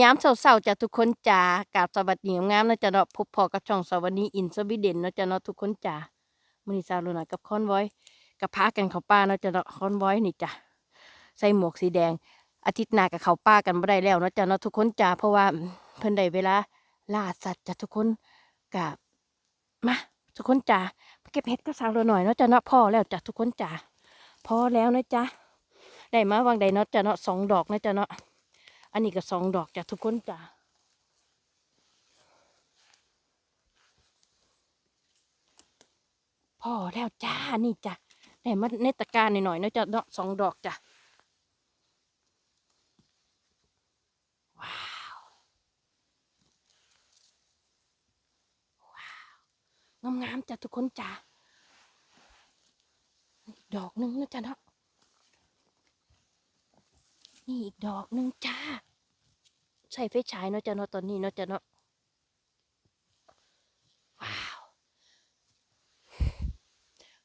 ยามเช้าๆจ้ะทุกคนจ๋ากราบสวัสดีงามๆนาะจ้ะเนาะพบพอกับช่องสวัสดีอินสวีเดนนาะจ้ะเนาะทุกคนจ๋ามือนีสาวโลนากับคอนไว้กับพากันเขาป่านาะจ้ะเนาะคอนไว้นี่จ้ะใส่หมวกสีแดง อาทิตย์หน้าก็เขาป่ากันบ่ได้แล้วนาะจ้ะเนาะทุกคนจ๋าเพราะว่าเพิ่นได้เวลาล่าสัตว์จ้ะทุกคนกับมาทุกคนจ๋าเก็บเห็ดกับสาวโลหน่อยนาะจ้ะเนาะพอแล้วจ้ะทุกคนจ๋าพอแล้วนะจ๊ะได้มาวางใดเนาะจ้ะเนาะสองดอกนะจ้ะเนาะ อันนี้ก็สองดอกจ้ะทุกคนจ้ะพอแล้วจ้านี่จ้ะแต่มาในตะการหน่อยๆนาะจ้ะเนาะสองดอกจ้ะว้าวว้าวงามๆจ้ะทุกคนจ้ะดอกหนึงนะจ้ะเนาะ นี่อีกดอกหนึงจ้า ใส่ไฟฉายเนาะจ้ะเนาะตอนนี้เนาะจ้ะเนาะว้าว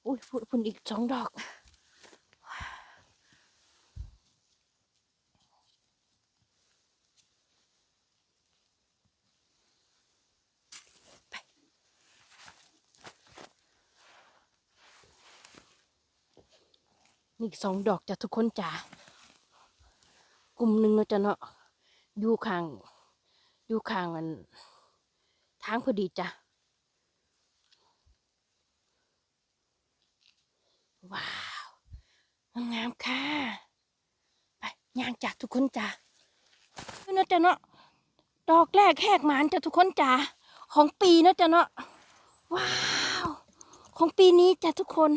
อุ้ยพุ่นพุ่นอีกสองดอกนี่อีกสองดอกจ้ะทุกคนจ้า กลุ่มหนึ่งเนาะจ้ะเนาะอยู่ข้างอยู่ข้างมันทางพอดีจ้ะว้าวงามค่ะไปย่างจากทุกคนจ้ะเนาะจ้ะเนาะดอกแรกแหกหมานจ้ะทุกคนจ้ะของปีเนาะจ้ะเนาะว้าวของปีนี้จ้ะทุกคน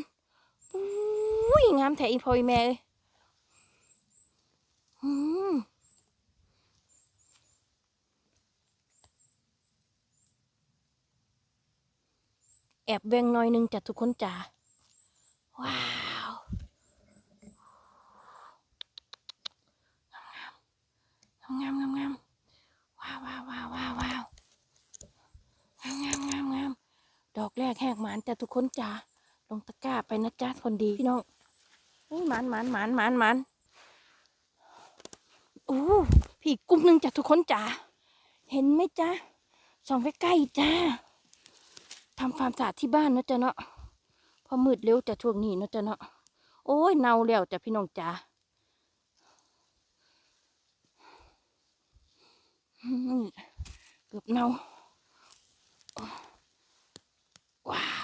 อุ้ยงามแท้อีพอยแม่เอ้ย แอบแวงหน่อยหนึงจ้ะทุกคนจ้ะว้าวงามงามงามงามว้าวว้าวว้าวว้าวว้าวงามงามงามงามดอกแรกแหกหมานแต่ทุกคนจ้าลงตะกร้าไปนะจ๊ะคนดีพี่น้องหมานหมานหมานหมานหมาน อู้พี่อีกกลุ่มหนึ่งจ้ะทุกคนจ้าเห็นไหมจ๊ะส่องใกล้ๆจ้าทำความสะอาดที่บ้านนะจ๊ะเนาะพอมืดเร็วจะช่วงนี้เนาะจ้ะเนาะโอ้ยเนาแล้วจ้ะพี่น้องจ๋าเกือบเนาว้าว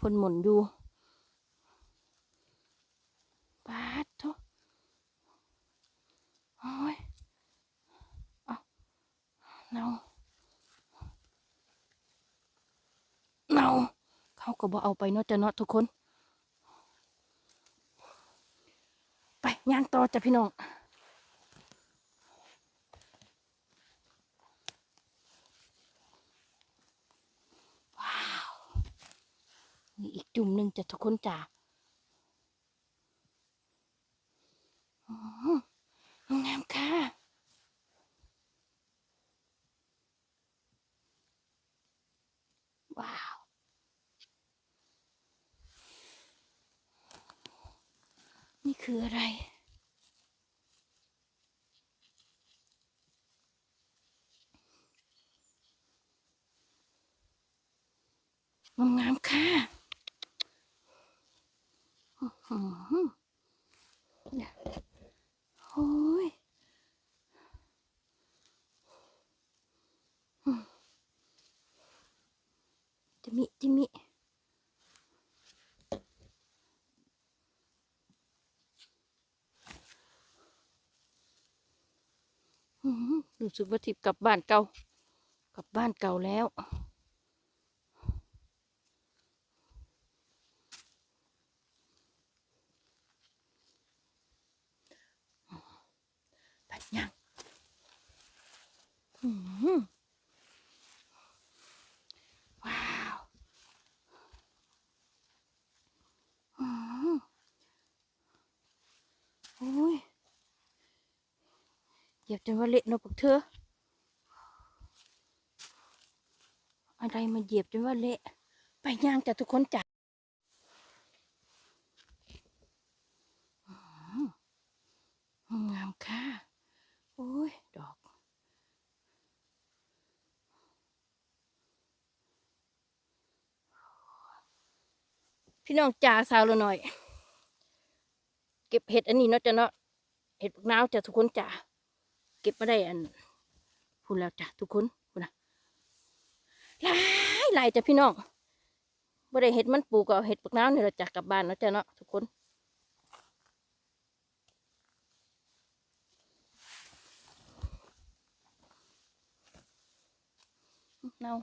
อ้โหฝนหมุนอยู่ปาดโทโอ้ยเอาเนาเนาเขาก็บอเอาไปเนาะจะเนาะทุกคน ไปย่างต่อจ้ะพี่น้อง ว้าว นี่อีกจุ่มหนึ่งจะทุกคนจ๋าอื้อหืองามค่ะ ว้าว นี่คืออะไร งามๆค่ะอื้อหือเนี่ยโอ้ยอืมจิมิจิมิอื้อหือ รู้สึกว่าทิพย์กลับบ้านเก่ากลับบ้านเก่าแล้วไปยังอื้อหือว้าว โอ้ย เหยียบจนว่าเละนอะพวกเธออะไรมาเหยียบจนว่าเละ ไปย่างจ้ะทุกคนจ้ะอื้อหืองามค่ะโอ้ย ดอก พี่น้องจ่าสาวละหน่อย เก็บเห็ดอันนี้เนาะจ้ะเนาะ เห็ดปักน้าวจ้ะทุกคนจ้ะ เก็บมาได้อันพูนแล้วจ้ะทุกคนพูดนะหลายหลายจ้ะพี่น้องบ่ได้เห็ดมันปลูกก็เห็ดปักน้ำเนี่ยเราจะกลับบ้านเนาะจ้ะเนาะทุกคนเนา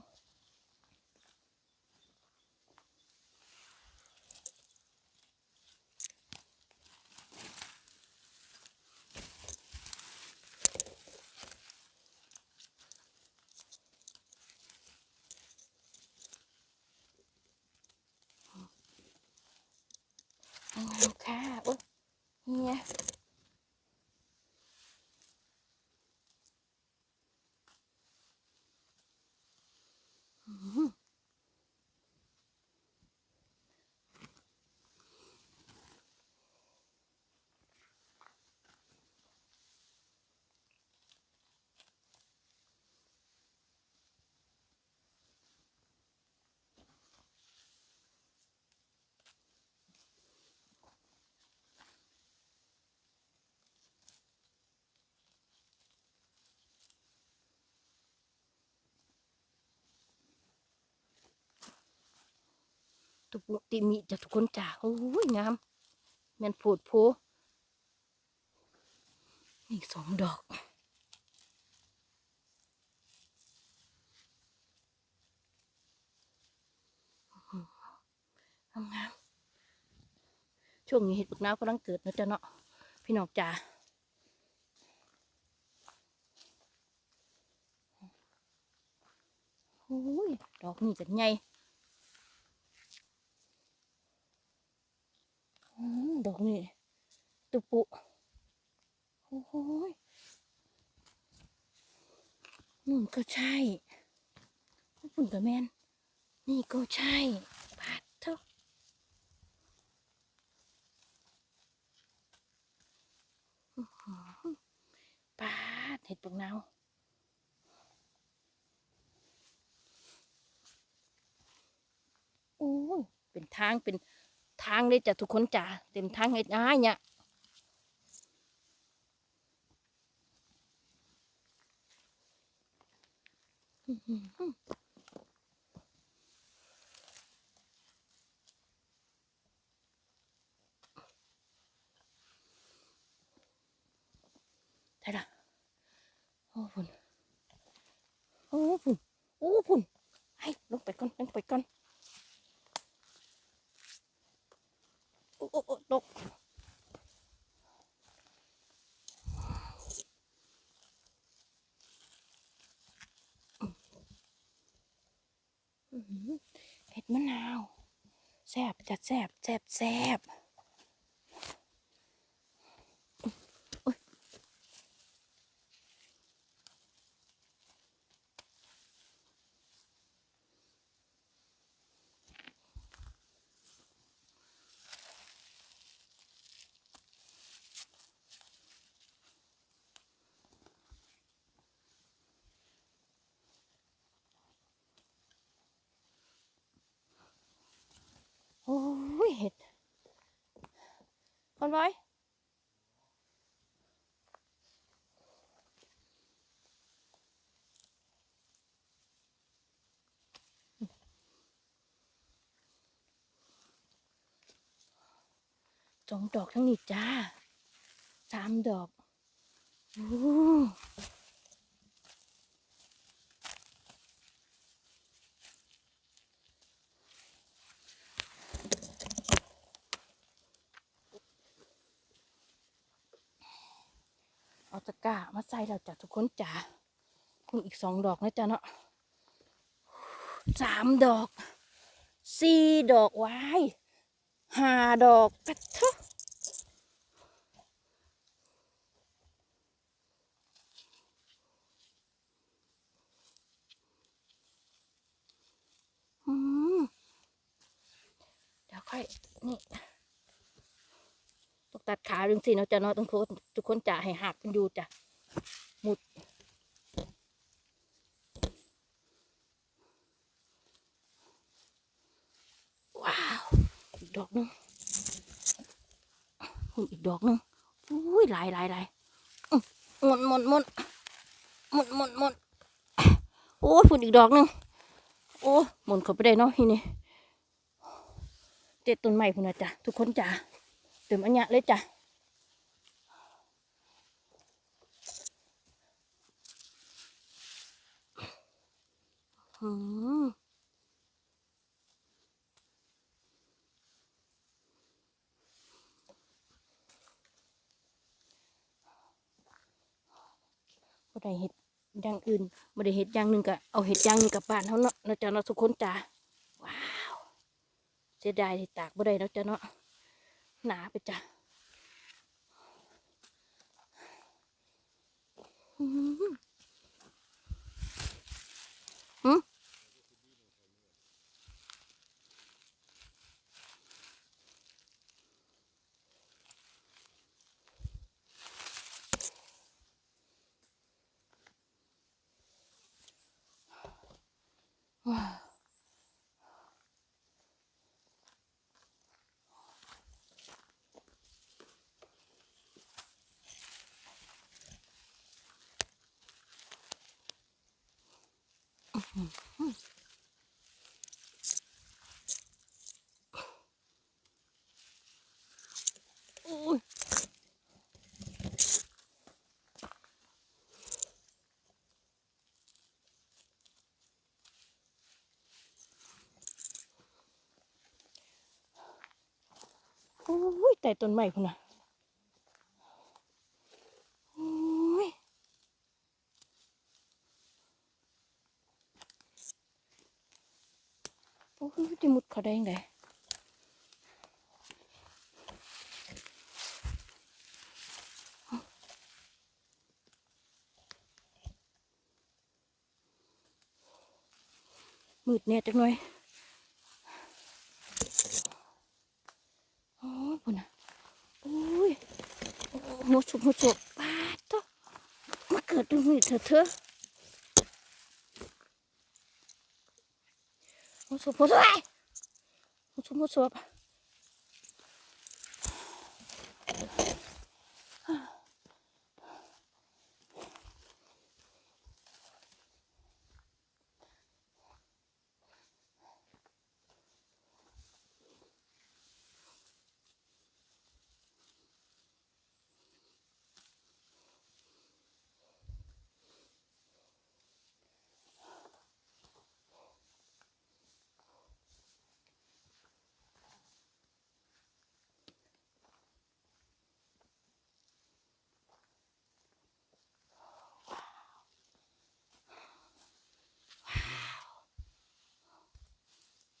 เอาค่ะโอ้เฮียอื้อหือ ตุกติมีจะทุกคนจ้ะโอ้ยงามแมนโผดโพนี่สองดอกงามงามช่วงนี้เห็ดปักน้ากำลังเกิดนะจ้ะเนาะพี่น้องจ๋าโอ้ย ดอกนี่กันใหญ่อืม ดอกนี่ตุปุโอ้ยนู่นก็ใช่ปุ่นกับแมนนี่ก็ใช่ปาดเถอะปาดเห็ดปักนาโอ้ยเป็นทางเป็น ทางเลยจ้ะทุกคนจ้ะเต็มทางเห็ดง่ายเนี่ยอื้อหือได้ละโอ้พุ่นโอ้พุ่นโอ้พุ่นให้ลงไปก่อนลงไปก่อน โอ้โอ้โอ้ตกอื้อหือเห็ดมะนาวแซ่บจัด แซ่บแซ่บแซ่บ คนไว้สองดอกทั้งนี้จ้าสามดอกโใส่แล้วจ้ะทุกคนจ้ะคุณอีกสองดอกนะจ้ะเนาะสามดอกสี่ดอกวายห้าดอกปัดทุเดี๋ยวค่อย นี่ต้องตัดขาดึงสิเนาะจ้ะเนาะทุกคนทุกคนจ่าให้หักกันอยู่จ้ะ นึงหุ่นอีกดอกหนึงอุ้ยหลายหลายหลายหมดหมดหมดหมดหมดหมดโอ้ยหุ่นอีกดอกหนึงโอ้หมุนเข้าไปได้เนาะทีนี้เด็ดต้นไม้พุ่นนะจ้ะทุกคนจ้ะเติมอันเนี้ยเลยจ้ะอืม บ่ได้เห็ดอย่างอื่นบ่ได้เห็ดอย่างหนึ่งก็เอาเห็ดอย่างนี้กลับบ้านเฮาเนาะเนาะจ้ะเนาะทุกคนจ้าว้าวเสียดายที่ตากบ่ได้เนาะจ้ะเนาะหนาไปจ้ะอืมหือหือว้าวอุ้ยอุ้ย โอ้ยแต่ต้นใหม่พุ่นะอุ้ยโอ้ย จะมุดเขาได้ยังไงมืดเนี่ยจังหน่อยโอ้ยพุ่ นน่ะโอ้ยโอ้โหสุบหัวสุบปาดตัวมาเกิดตรงนี้เถอะเถอะหัวสุบหัวสุบหั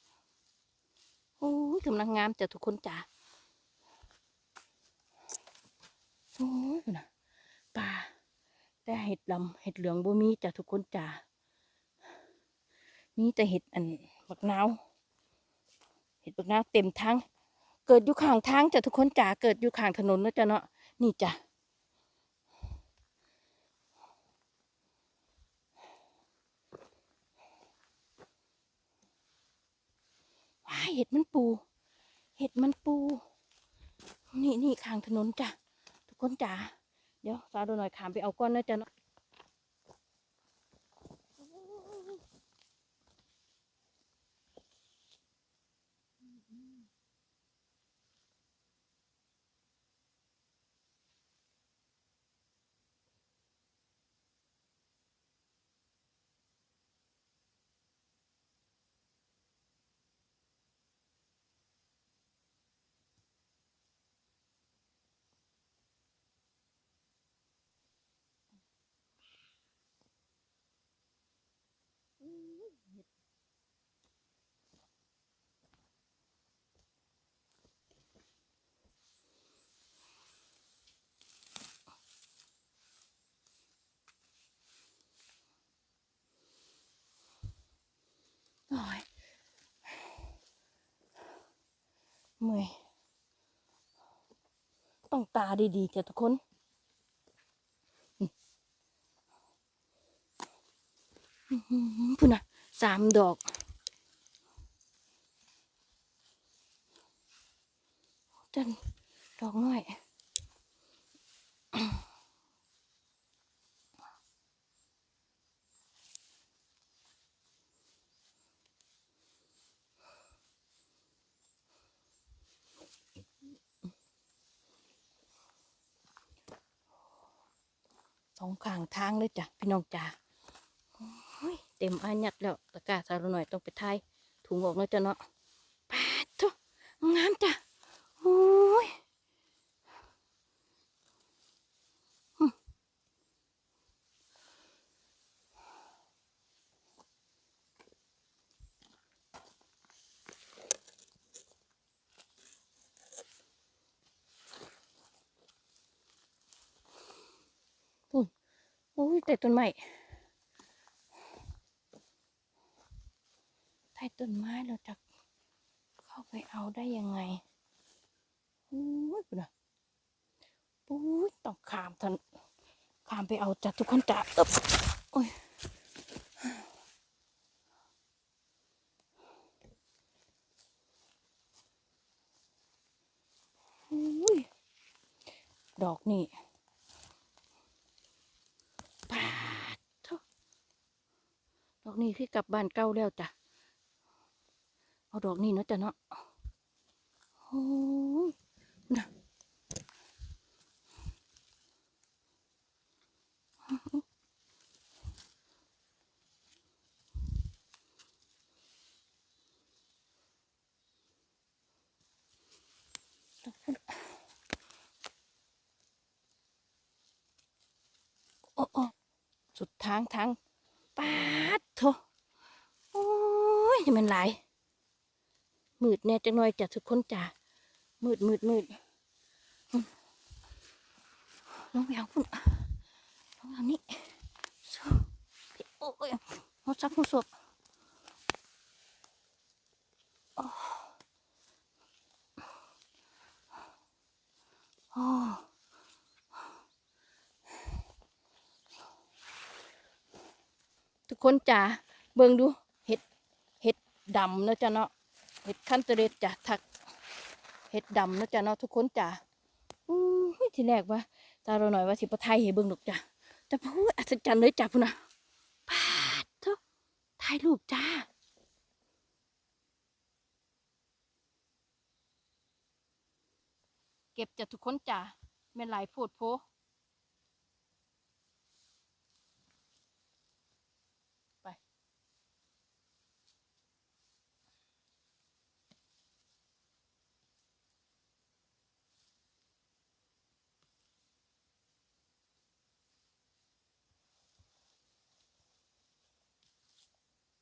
วสุบหัวสุบโอ้ย กำลังงามจ้ะทุกคนจ้ะโอ้ยนะป่าแต่เห็ดลำเห็ดเหลืองบ่มีจ้ะทุกคนจ้ะมีแต่เห็ดอันบักนาวเห็ดบักนาวเต็มทั้งเกิดอยู่ข้างทางจ้ะทุกคนจ้ะเกิดอยู่ข้างถนนนะจ้ะเนาะนี่จ้ะว้าย เห็ดมันปู เห็ดมันปู นี่นี่ข้างถนนจ้ะทุกคนจ้ะเดี๋ยวสาวดูหน่อยขามไปเอาก้อนนะจ๊ะเนาะ เมื่อยต้องตาดีๆจ้ะทุกคนอืมอื้อหือพุ่นน่ะสามดอก จันดอกน้อย สองข้างทางเลยจ้ะพี่น้องจ้าเต็มอายัดแล้วตะกร้าสารหน่อยต้องไปทายถุงออกเนาะจ้ะเนาะปาดทุงามจ้ะโอ้ยหึพุ่นโอ้ย แต่ต้นไม้ใต้ต้นไม้เราจะเข้าไปเอาได้ยังไงโอ้ยปุ่นนะโอ้ยต้องขามทันขามไปเอาจัดทุกคนจ้ะอึ๊บโอ้ยโอ้ยดอกนี่ปาดโถ่ดอก นี้คือกลับบ้านเก่าแล้วจ้ะเอาดอกนี้เนาะจ้ะเนาะโอ้ยนะโอ้โอ้สุดทางทาง โถโอ้ยมันหลายมืดแน่จังหน่อยจ้ะทุกคนจ้ะมืดมืดมืดอืมลงไปเอาพุ่นลงเอานี่สู้โอ้ยหัวซักหัวศพโอ้โอ้ทุก คนจ้ะเบิ่งดูเห็ดเห็ดดำเนาะจ้ะเนาะเห็ดขั้นเตเรดจ้ะทักเห็ดดำนะจ๊ะเนาะทุกคนจ้ะอู้หูทีแรกว่าตาเราหน่อยว่าสิปะไทยให้เบิ่งดอกจ้ะแต่พูดอัศจรรย์เลยจ้ะพุ่นนะปาดเถอะถ่ายรูปจ้าเก็บจ้ะทุกคนจ้ะแม่นหลายโพดโพ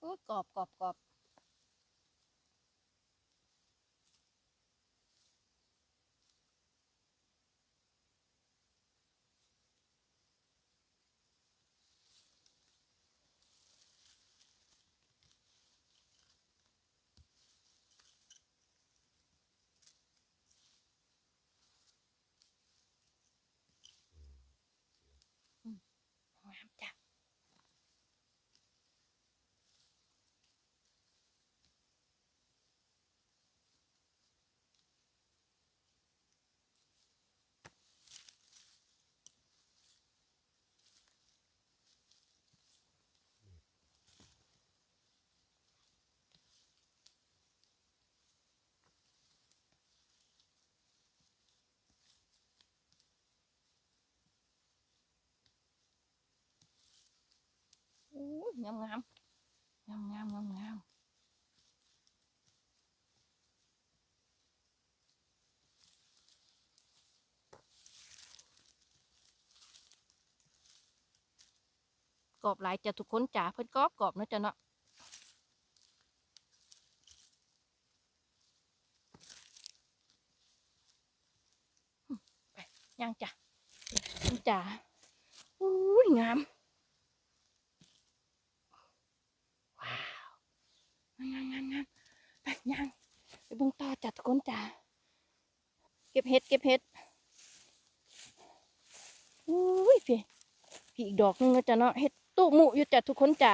อ้ยกรอบกรอบกรอบอืมงามจ้ะ งามงามงามงามงามงามกรอบหลายจะทุกคนจ๋าเพิ่นกรอบกรอบเนาะจ้ะเนาะย่างจ้ะจ้ะอุ้ยงาม ทุกคนจ้าเก็บเห็ดเก็บเห็ดอุ้ยพี่พี่อีกดอกนึงนะจ๊ะเนาะเห็ดตู้หมูอยู่จ้ะทุกคนจ้า